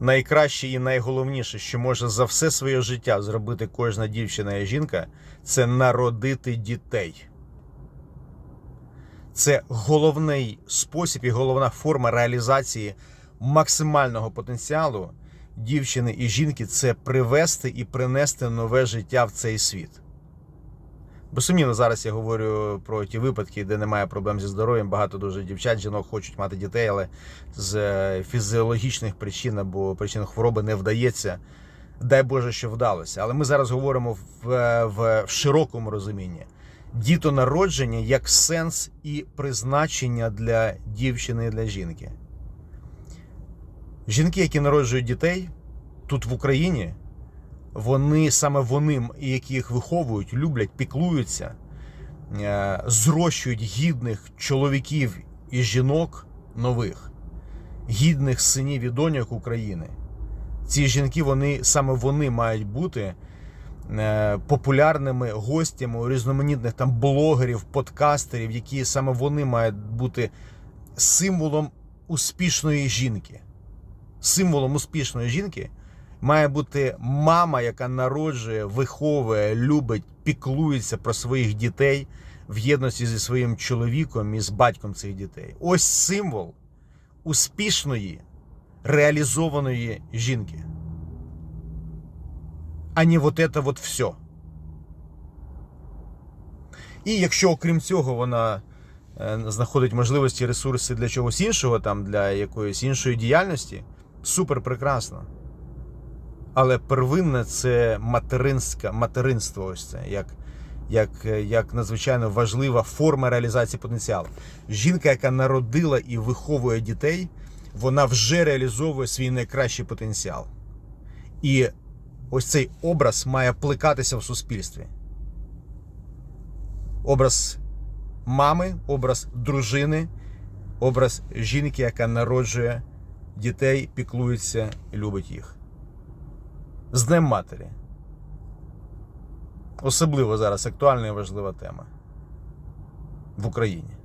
найкраще і найголовніше, що може за все своє життя зробити кожна дівчина і жінка, це народити дітей. Це головний спосіб і головна форма реалізації максимального потенціалу дівчини і жінки це привести і принести нове життя в цей світ. Безсумнівно, зараз я говорю про ті випадки, де немає проблем зі здоров'ям. Багато дуже дівчат, жінок хочуть мати дітей, але з е, фізіологічних причин або причин хвороби не вдається. Дай Боже, що вдалося. Але ми зараз говоримо в, е, в, в широкому розумінні. Дітонародження як сенс і призначення для дівчини і для жінки. Жінки, які народжують дітей тут в Україні, вони саме вони, які їх виховують, люблять, піклуються, е, зрощують гідних чоловіків і жінок нових, гідних синів і доньок України. Ці жінки, вони саме вони мають бути е, популярними гостями у різноманітних там блогерів, подкастерів, які саме вони мають бути символом успішної жінки. Символом успішної жінки має бути мама, яка народжує, виховує, любить, піклується про своїх дітей в єдності зі своїм чоловіком і з батьком цих дітей. Ось символ успішної, реалізованої жінки. А не вот это вот все. І якщо окрім цього вона е, знаходить можливості, ресурси для чогось іншого, там для якоїсь іншої діяльності, супер прекрасно. Але первинне це материнська, материнство, ось це, як, як, як надзвичайно важлива форма реалізації потенціалу. Жінка, яка народила і виховує дітей, вона вже реалізовує свій найкращий потенціал. І ось цей образ має плекатися в суспільстві. Образ мами, образ дружини, образ жінки, яка народжує дітей, піклується і любить їх. З Днем Матері. Особливо зараз актуальна і важлива тема в Україні.